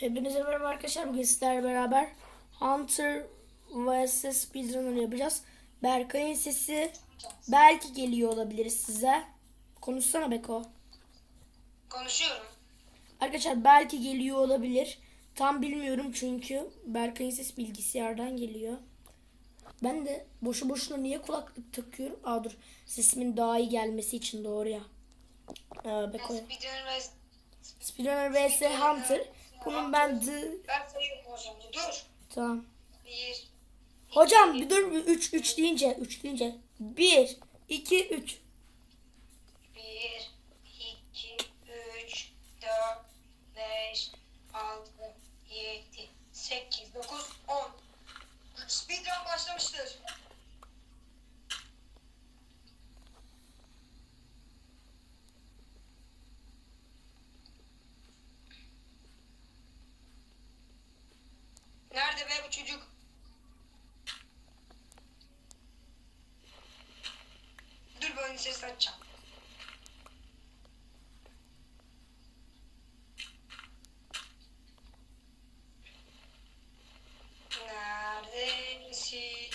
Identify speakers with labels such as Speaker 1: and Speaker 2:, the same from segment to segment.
Speaker 1: Hepinize merhaba arkadaşlar. Bugün sizlerle beraber Hunter vs Speedrunner yapacağız. Berkay'ın sesi belki geliyor olabilir size. Konuşsana Beko.
Speaker 2: Konuşuyorum.
Speaker 1: Arkadaşlar belki geliyor olabilir. Tam bilmiyorum çünkü Berkay'ın sesi bilgisayardan geliyor. Ben de boşu boşuna niye kulaklık takıyorum? Aa dur sesimin daha iyi gelmesi için doğru ya. Ee, Beko.
Speaker 2: Speedrunner
Speaker 1: vs Hunter. Bunun ben The...
Speaker 2: Ben sayıyorum hocam. Dur.
Speaker 1: Tamam.
Speaker 2: Bir.
Speaker 1: Hocam bir dur 3 3 deyince 3 deyince 1 2 3
Speaker 2: Bir. iki, Üç. Dört. Beş. Altı. Yedi. Sekiz. Dokuz. On. Speedrun başlamıştır. Nerede be bu çocuk? Dur ben ses açacağım. Neredesin?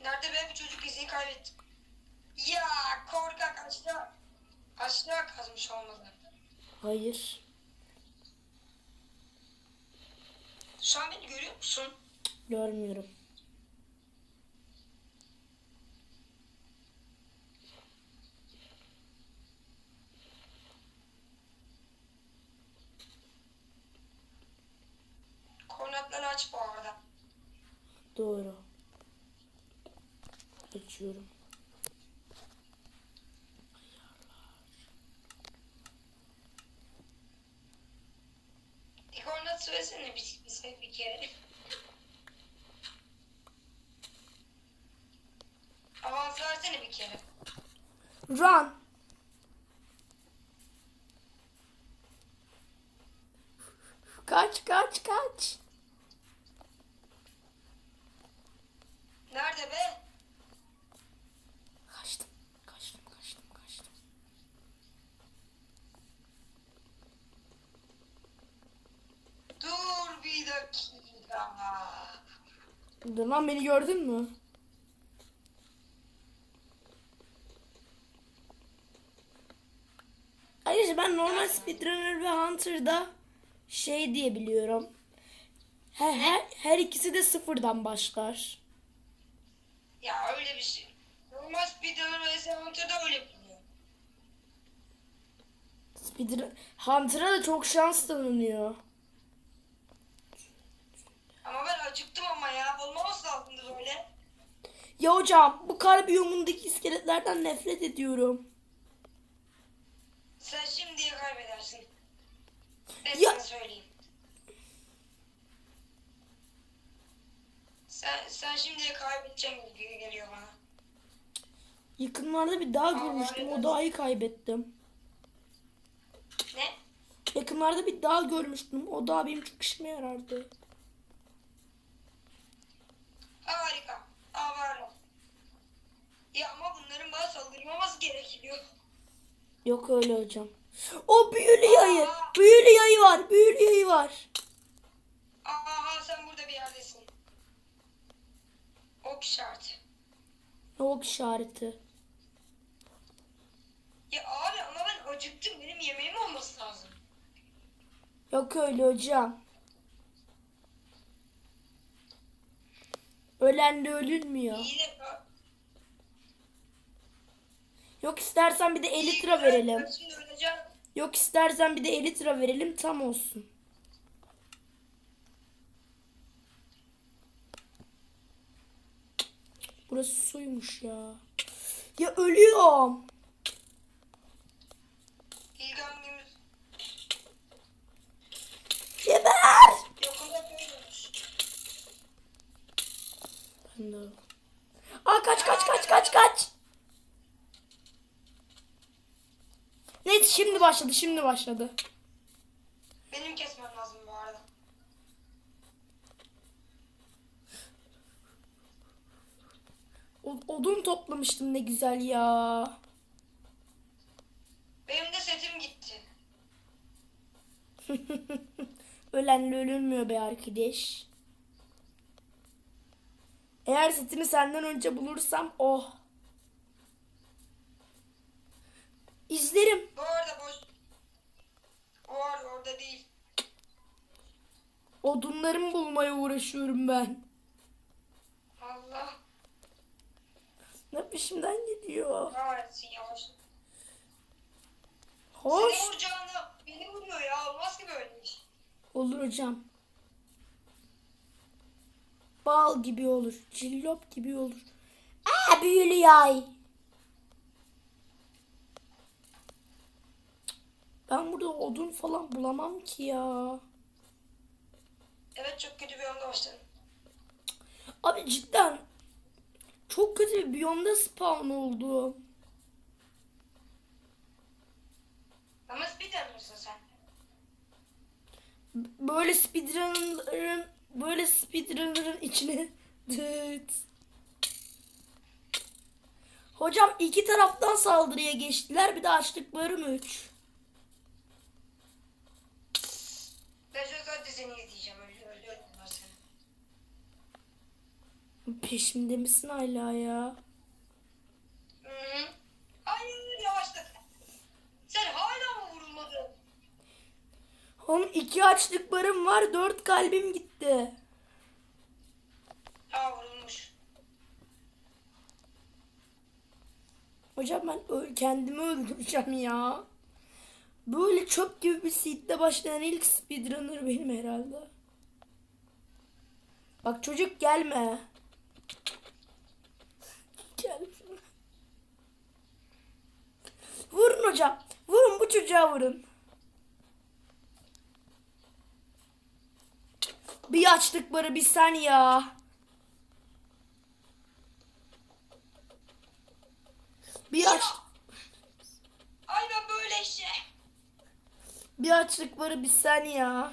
Speaker 2: Nerede be bu çocuk izi kaybettim. Ya korkak aşağı. Aşağı kazmış olmalı.
Speaker 1: Hayır.
Speaker 2: An beni görüyor musun?
Speaker 1: Görmüyorum.
Speaker 2: Kornetleri aç bu arada.
Speaker 1: Doğru. Açıyorum.
Speaker 2: Bir, bir, kere. Versene bir kere.
Speaker 1: Run. Kaç kaç kaç.
Speaker 2: Nerede be?
Speaker 1: Kaçtım. Kaçtım kaçtım kaçtım.
Speaker 2: Dur bir dakika.
Speaker 1: Dur lan beni gördün mü? Ayrıca ben normal speedrunner ve hunter'da şey diye biliyorum. Her, her, her ikisi de sıfırdan başlar.
Speaker 2: Ya öyle bir şey. Normal speedrunner vs Hunter'da öyle buluyor.
Speaker 1: Speedrun Hunter'a da çok şans tanınıyor.
Speaker 2: Ama ben acıktım ama ya. Olmamız lazımdı böyle.
Speaker 1: Ya hocam bu kar biyomundaki iskeletlerden nefret ediyorum.
Speaker 2: Sen şimdiye kaybedersin. Ben
Speaker 1: Ya-
Speaker 2: sana söyleyeyim. Sen, sen şimdiye kaybedeceğim gibi geliyor bana.
Speaker 1: Yakınlarda bir dağ görmüştüm. O dağı kaybettim.
Speaker 2: Ne?
Speaker 1: Yakınlarda bir dağ görmüştüm. O dağ benim çok işime yarardı.
Speaker 2: Harika. Aferin. Ya ama bunların saldırmaması gerekiyor.
Speaker 1: Yok öyle hocam. O büyülü yayı. Büyülü yayı var. Büyülü yayı var.
Speaker 2: Aha sen burada bir yerdesin. Ok işareti.
Speaker 1: Ok işareti.
Speaker 2: Ya abi ama ben acıktım. Benim yemeğim olması lazım.
Speaker 1: Yok öyle hocam. Ölen de ölünmüyor.
Speaker 2: İyi de
Speaker 1: Yok istersen bir de 50 lira verelim. Yok istersen bir de 50 lira verelim tam olsun. Burası suymuş ya. Ya ölüyorum. Geber. Aa kaç kaç kaç. Neyse şimdi başladı şimdi başladı.
Speaker 2: Benim kesmem lazım bu arada.
Speaker 1: O- odun toplamıştım ne güzel ya.
Speaker 2: Benim de setim gitti.
Speaker 1: Ölenle ölünmüyor be arkadaş. Eğer setini senden önce bulursam oh. İzlerim.
Speaker 2: Bu arada boş. O var orada değil.
Speaker 1: Odunlarımı bulmaya uğraşıyorum ben.
Speaker 2: Allah
Speaker 1: Ne peşimden gidiyor.
Speaker 2: kahretsin yavaş.
Speaker 1: Hoş.
Speaker 2: Seni vuracağını beni vuruyor ya. Olmaz ki böyle iş.
Speaker 1: Olur hocam. Bal gibi olur. Cillop gibi olur. Aa büyülü yay. Ben burada odun falan bulamam ki ya.
Speaker 2: Evet çok kötü bir anda başladım.
Speaker 1: Abi cidden çok kötü bir biyomda spawn oldu.
Speaker 2: Ama speedrun musun sen?
Speaker 1: Böyle speedrunner'ın böyle speedrunner'ın içine dıt. Hocam iki taraftan saldırıya geçtiler. Bir de
Speaker 2: açlık bölüm 3. seni izleyeceğim. Öyle öyle bunlar seni.
Speaker 1: Peşimde misin hala ya?
Speaker 2: Hı hı. Hayır yavaşladı. Sen hala mı vurulmadın?
Speaker 1: Oğlum iki açlıklarım var. Dört kalbim gitti.
Speaker 2: Ha vurulmuş.
Speaker 1: Hocam ben kendimi öldüreceğim ya. Böyle çöp gibi bir seedle başlayan ilk speedrunner benim herhalde. Bak çocuk gelme. Gel. Vurun hocam. Vurun bu çocuğa vurun. Bir açtık barı bir sen ya. Bir aç.
Speaker 2: Ay ben böyle işte.
Speaker 1: Bir açlık barı bir sen ya.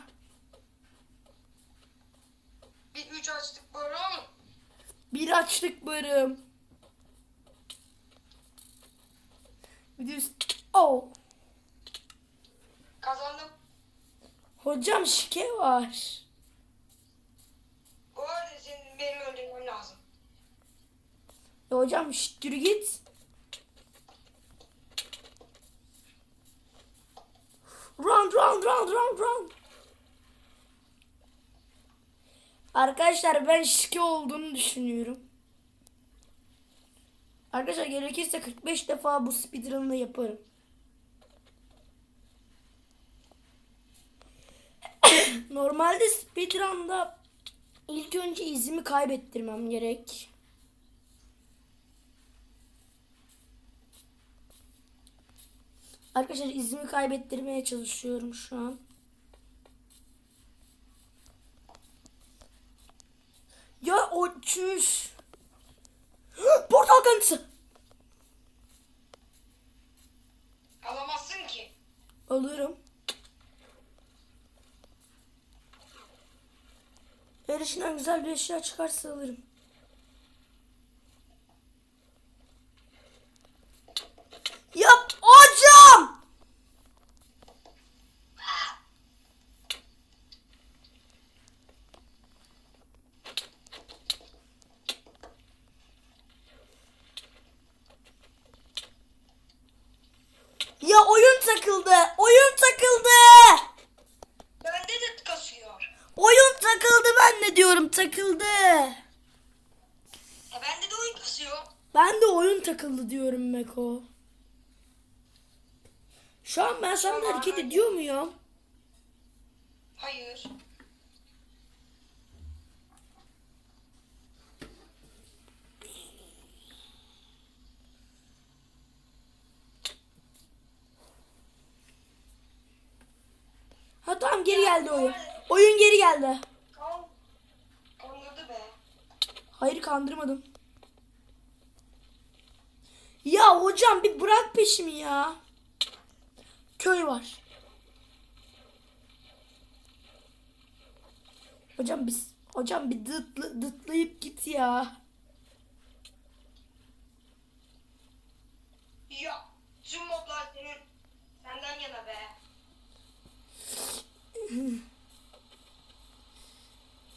Speaker 2: Bir üç açtık baron.
Speaker 1: Bir açlık barım. Bir de üst... Oh.
Speaker 2: Kazandım.
Speaker 1: Hocam şike var.
Speaker 2: Bu arada senin benim öldürmem lazım.
Speaker 1: Ya hocam şşt yürü git. Run run run run run. Arkadaşlar ben şike olduğunu düşünüyorum. Arkadaşlar gerekirse 45 defa bu speedrun'ı yaparım. Normalde speedrun'da ilk önce izimi kaybettirmem gerek. Arkadaşlar izimi kaybettirmeye çalışıyorum şu an. Ya o çüş. Portal kanıtı.
Speaker 2: Alamazsın ki.
Speaker 1: Eğer içinden güzel bir eşya çıkarsa alırım. Yap hocam. Ya oyun takıldı. Oyun takıldı.
Speaker 2: Bende de kasıyor.
Speaker 1: Oyun takıldı ben de diyorum takıldı.
Speaker 2: E bende de oyun kasıyor.
Speaker 1: Ben de oyun takıldı diyorum Meko. Şu an ben sana
Speaker 2: Tamam,
Speaker 1: hareket ediyor muyum?
Speaker 2: Hayır.
Speaker 1: Ha tamam geri geldi oyun. Oyun geri geldi.
Speaker 2: Kan. Kandırdı be.
Speaker 1: Hayır kandırmadım. Hocam bir bırak peşimi ya. Köy var. Hocam biz hocam bir dıtlı, dıtlayıp git ya.
Speaker 2: Ya tüm modlar senin
Speaker 1: senden yana be.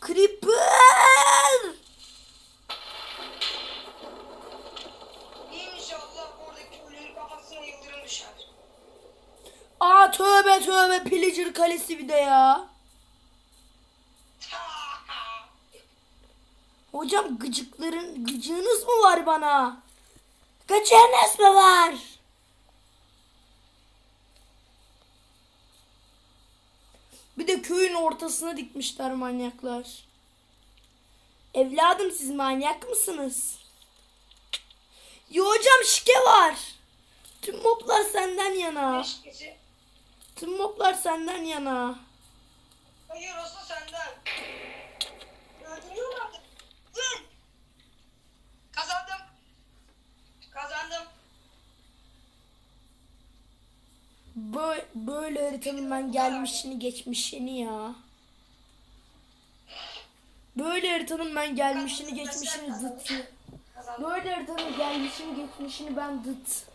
Speaker 1: Creeper kalesi bir de ya. Hocam gıcıkların gıcığınız mı var bana? Gıcığınız mı var? Bir de köyün ortasına dikmişler manyaklar. Evladım siz manyak mısınız? Yo hocam şike var. Tüm moblar senden yana.
Speaker 2: Eşkisi.
Speaker 1: Tüm moblar senden yana.
Speaker 2: Hayır olsa senden. Öldürüyor artık. Vın! Kazandım. Kazandım.
Speaker 1: Böyle, böyle haritanın ben gelmişini geçmişini ya. Böyle haritanın ben gelmişini geçmişini dıt.
Speaker 2: Kazandım.
Speaker 1: Böyle haritanın gelmişini geçmişini ben dıt.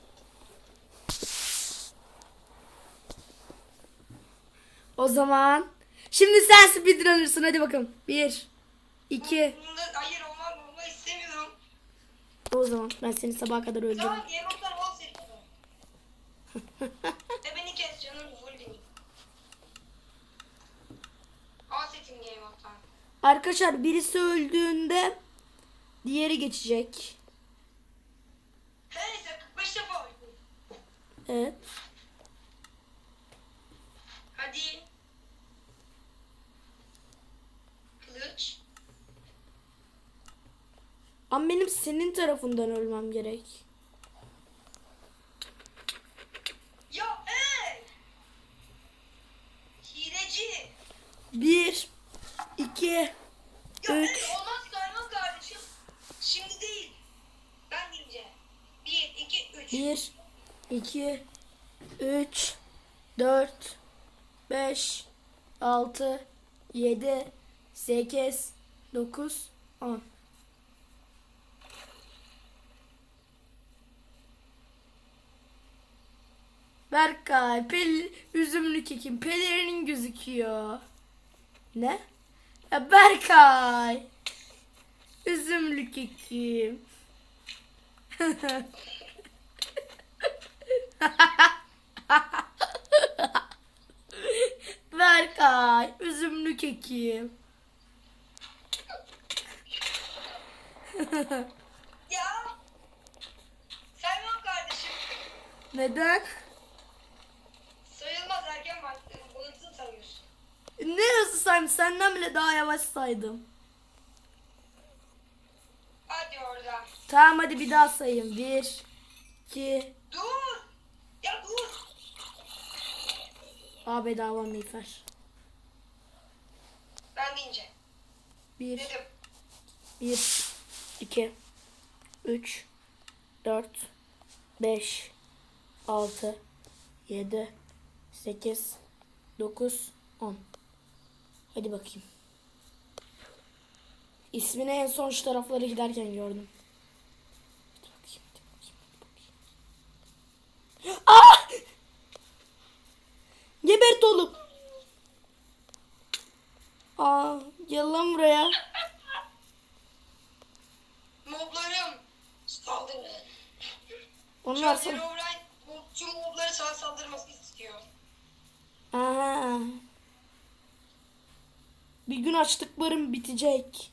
Speaker 1: O zaman şimdi sen speedrunner'sın hadi bakalım. Bir, iki.
Speaker 2: Bunda hayır olmaz olmak istemiyorum.
Speaker 1: O zaman ben seni sabaha kadar öldürürüm.
Speaker 2: Tamam Game of Thrones Ve beni kes canım full değil. Al setim Game of Thrones.
Speaker 1: Arkadaşlar birisi öldüğünde diğeri geçecek.
Speaker 2: Neyse 45 defa oynadım.
Speaker 1: Evet.
Speaker 2: Hadi. Kılıç.
Speaker 1: Ama benim senin tarafından ölmem gerek.
Speaker 2: Ya ey! Hileci.
Speaker 1: Bir, iki,
Speaker 2: Ya
Speaker 1: Üç.
Speaker 2: ey olmaz saymam kardeşim. Şimdi değil. Ben diyeceğim. Bir, iki, üç.
Speaker 1: bir, iki, üç, dört, beş, altı, yedi, sekiz, dokuz, on. Berkay, pel, üzümlü kekim, pelerinin gözüküyor. Ne? Ya Berkay. Üzümlü kekim. Berkay, üzümlü kekim.
Speaker 2: Ya. Saymam kardeşim.
Speaker 1: Neden? Saydım? Senden bile daha yavaş saydım.
Speaker 2: Hadi oradan.
Speaker 1: Tamam hadi bir daha sayayım. Bir, iki,
Speaker 2: Dur. Ya dur.
Speaker 1: A bedava miğfer.
Speaker 2: Ben deyince.
Speaker 1: Bir,
Speaker 2: Dedim.
Speaker 1: bir, iki, üç, dört, beş, altı, yedi, sekiz, dokuz, on. Hadi bakayım. İsmini en son şu taraflara giderken gördüm. Hadi bakayım, hadi bakayım, hadi bakayım. Ah! Gebert oğlum. Aa, gel lan buraya.
Speaker 2: Moblarım. Saldırın.
Speaker 1: Onlar sana...
Speaker 2: Herobrine mobları sana saldırması istiyor.
Speaker 1: Aha. Bir gün açlıklarım bitecek.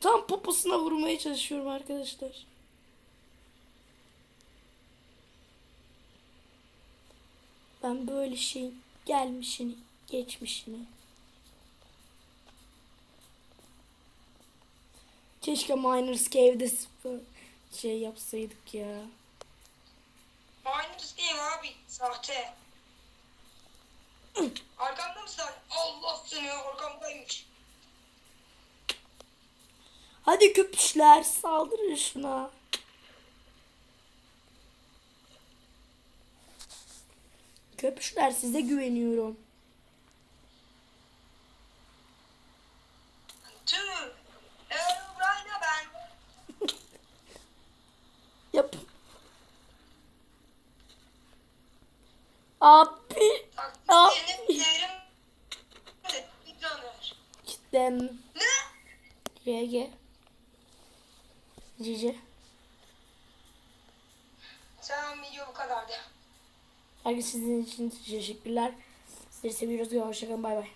Speaker 1: Tam poposuna vurmaya çalışıyorum arkadaşlar. Ben böyle şeyin gelmişini, geçmişini. Keşke Miners Cave'de şey yapsaydık ya.
Speaker 2: Minus değil abi. Sahte. Arkamda mısın? Allah seni arkamdaymış.
Speaker 1: Hadi köpüşler saldırın şuna. Köpüşler size güveniyorum. Abi. Abi. Gittim.
Speaker 2: Ne?
Speaker 1: GG. Cici.
Speaker 2: Tamam video bu kadardı.
Speaker 1: Herkese sizin için teşekkürler. Sizleri seviyoruz. Hoşçakalın. Bay bay.